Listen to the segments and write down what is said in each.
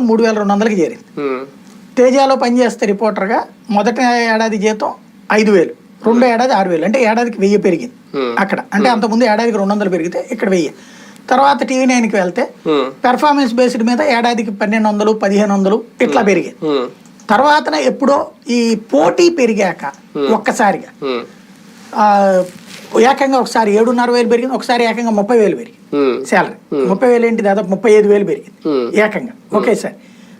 మూడు వేల రెండు వందలకి చేరింది. తేజాలో పనిచేస్తే రిపోర్టర్గా మొదటి ఏడాది జీతం ఐదు వేలు రెండో ఏడాది ఆరు వేలు అంటే ఏడాదికి వెయ్యి పెరిగింది. అక్కడ. అంటే అంతకుముందు ఏడాదికి రెండు వందలు పెరిగితే ఇక్కడ వెయ్యి. తర్వాత టీవీ నైన్కి వెళ్తే పెర్ఫార్మెన్స్ బేస్డ్ మీద ఏడాదికి పన్నెండు వందలు పదిహేను వందలు ఇట్లా పెరిగింది. ఉమ్, తర్వాతన ఎప్పుడో ఈ పోటీ పెరిగాక ఒక్కసారిగా. ఏకంగా ఒకసారి ఏడున్నర వేలు పెరిగింది ఒకసారి ఏకంగా ముప్పై వేలు పెరిగింది. శాలరీ ముప్పై వేలు ఏంటి? దాదాపు ముప్పై ఐదు వేలు పెరిగింది. ఏకంగా. ఒకేసారి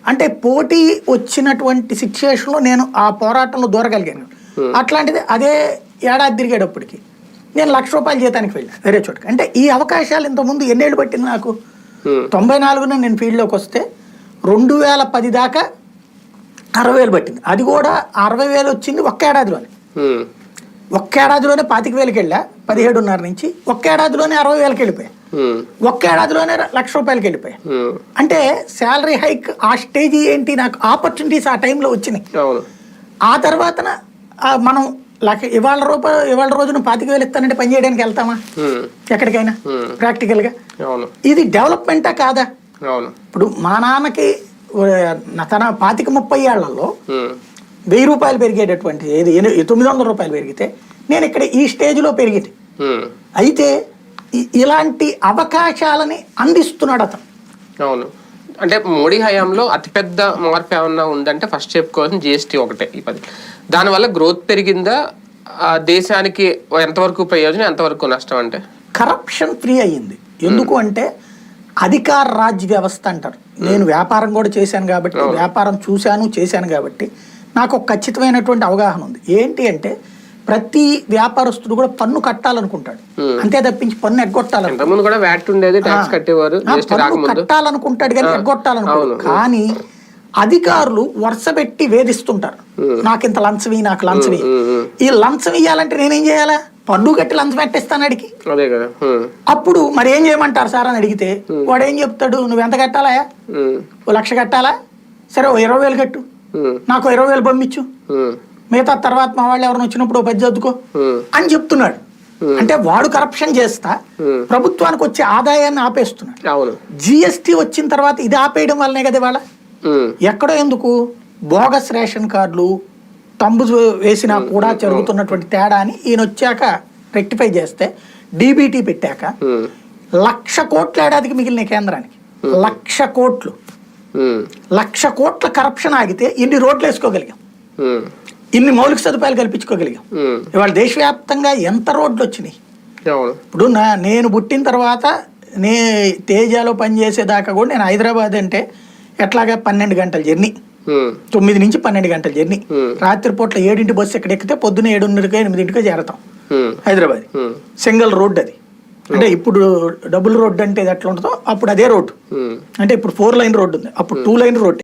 అంటే పోటీ వచ్చినటువంటి సిచ్యువేషన్లో నేను ఆ పోరాటంలో దూరగలిగాను. అట్లాంటిది అదే ఏడాది తిరిగేటప్పటికి నేను లక్ష రూపాయల జీతానికి వెళ్ళాను వేరే చోటుకి. అంటే ఈ అవకాశాలు ఇంతకుముందు ఎన్నేళ్ళు పట్టింది నాకు? తొంభై నాలుగున నేను ఫీల్డ్లోకి వస్తే రెండు వేల పది దాకా అరవై వేలు పట్టింది. అది కూడా అరవై వేలు వచ్చింది ఒక్క ఏడాదిలోనే. ఒక్క ఏడాదిలోనే పాతిక వేలకి వెళ్ళా పదిహేడున్నర నుంచి. ఒక్క ఏడాదిలోనే అరవై వేలకి వెళ్ళిపోయా. ఒక్క ఏడాదిలోనే లక్ష రూపాయలకి వెళ్ళిపోయా. అంటే శాలరీ హైక్ ఆ స్టేజ్ ఏంటి? నాకు ఆపర్చునిటీస్ ఆ టైంలో వచ్చినాయి. ఆ తర్వాతన ఆ మనం లక్ష ఇవాళ రూపాయ ఇవాళ రోజున పాతిక వేలు ఇస్తానంటే పని చేయడానికి వెళ్తామా? ఎక్కడికైనా. ప్రాక్టికల్గా? ఇది డెవలప్మెంటా కాదా? ఇప్పుడు మా నాన్నకి తన పాతిక ముప్పై ఏళ్ళలో వెయ్యి రూపాయలు పెరిగేటటువంటి ఏది? తొమ్మిది వందల రూపాయలు పెరిగితే నేను ఇక్కడ ఈ స్టేజ్లో పెరిగింది. అయితే ఇలాంటి అవకాశాలని అందిస్తున్నాడు అతను. అవును. అంటే మోడీ హయాంలో అతిపెద్ద మార్పు ఏమన్నా ఉందంటే ఫస్ట్ చెప్పుకోవాల్సిన జిఎస్టీ ఒకటే ఈ పది. దానివల్ల గ్రోత్ పెరిగిందా? ఆ దేశానికి ఎంతవరకు ప్రయోజనం ఎంతవరకు నష్టం అంటే? కరప్షన్ ఫ్రీ అయ్యింది. ఎందుకు అంటే అధికార రాజ్య వ్యవస్థ అంటారు. నేను వ్యాపారం కూడా చేశాను కాబట్టి వ్యాపారం చూశాను చేశాను కాబట్టి నాకు ఒక ఖచ్చితమైనటువంటి అవగాహన ఉంది. ఏంటి అంటే ప్రతి వ్యాపారస్తుడు కూడా పన్ను కట్టాలనుకుంటాడు. అంతే తప్పించి పన్ను ఎగ్గొట్టాలను ఇంతకుముందు కూడా వ్యాట్ ఉండేది ట్యాక్స్ కట్టేవారు ఆ, జిఎస్టీ పన్ను రాకముందు. కట్టాలనుకుంటాడు కానీ ఎగ్గొట్టాలనుకుంటాడు. కానీ అధికారులు వరుస పెట్టి వేధిస్తుంటారు. నాకు ఇంత లంచవి నాకు లంచవి ఈ లంచం ఇయ్యాలంటే నేనేం చేయాలా? పన్ను కట్టి లంచం పెట్టిస్తాను అడిగి. అప్పుడు మరి ఏం చేయమంటారు సార్ అని అడిగితే వాడు ఏం చెప్తాడు? నువ్వు ఎంత కట్టాలా ఓ లక్ష కట్టాలా? సరే ఓ ఇరవై వేలు కట్టు. నాకు ఇరవై వేలు పంపించు. మిగతా తర్వాత మా వాళ్ళు ఎవరైనా వచ్చినప్పుడు పది చదువుకో అని చెప్తున్నాడు. అంటే వాడు కరప్షన్ చేస్తా ప్రభుత్వానికి వచ్చే ఆదాయాన్ని ఆపేస్తున్నాడు. జిఎస్టీ వచ్చిన తర్వాత ఇది ఆపేయడం వల్లనే కదా ఉమ్, ఎక్కడో ఎందుకు? బోగస్ రేషన్ కార్డులు తంబు వేసినా కూడా జరుగుతున్నటువంటి తేడా అని ఈయన వచ్చాక రెక్టిఫై చేస్తే డీబీటీ పెట్టాక లక్ష కోట్ల ఏడాదికి మిగిలిన కేంద్రానికి. లక్ష కోట్లు. లక్ష కోట్ల కరప్షన్ ఆగితే ఇన్ని రోడ్లు వేసుకోగలిగాం? ఇన్ని మౌలిక సదుపాయాలు కల్పించుకోగలిగాం? ఇవాళ దేశవ్యాప్తంగా ఎంత రోడ్లు వచ్చినాయి? ఇప్పుడు నా నేను పుట్టిన తర్వాత నే తేజాలో పనిచేసేదాకా కూడా నేను హైదరాబాద్ అంటే ఎట్లాగా పన్నెండు గంటల జర్నీ. తొమ్మిది నుంచి పన్నెండు గంటల జర్నీ. రాత్రిపూట్ల ఏడింటి బస్సు ఎక్కడ ఎక్కితే పొద్దున్న ఏడున్నరకో ఎనిమిదింటికో చేరతాం. హైదరాబాద్. సింగిల్ రోడ్ అది అంటే ఇప్పుడు డబుల్ రోడ్ అంటే ఎట్లా ఉంటుందో అప్పుడు అదే రోడ్డు. ఉమ్, అంటే ఇప్పుడు ఫోర్ లైన్ రోడ్డు ఉంది. అప్పుడు టూ లైన్ రోడ్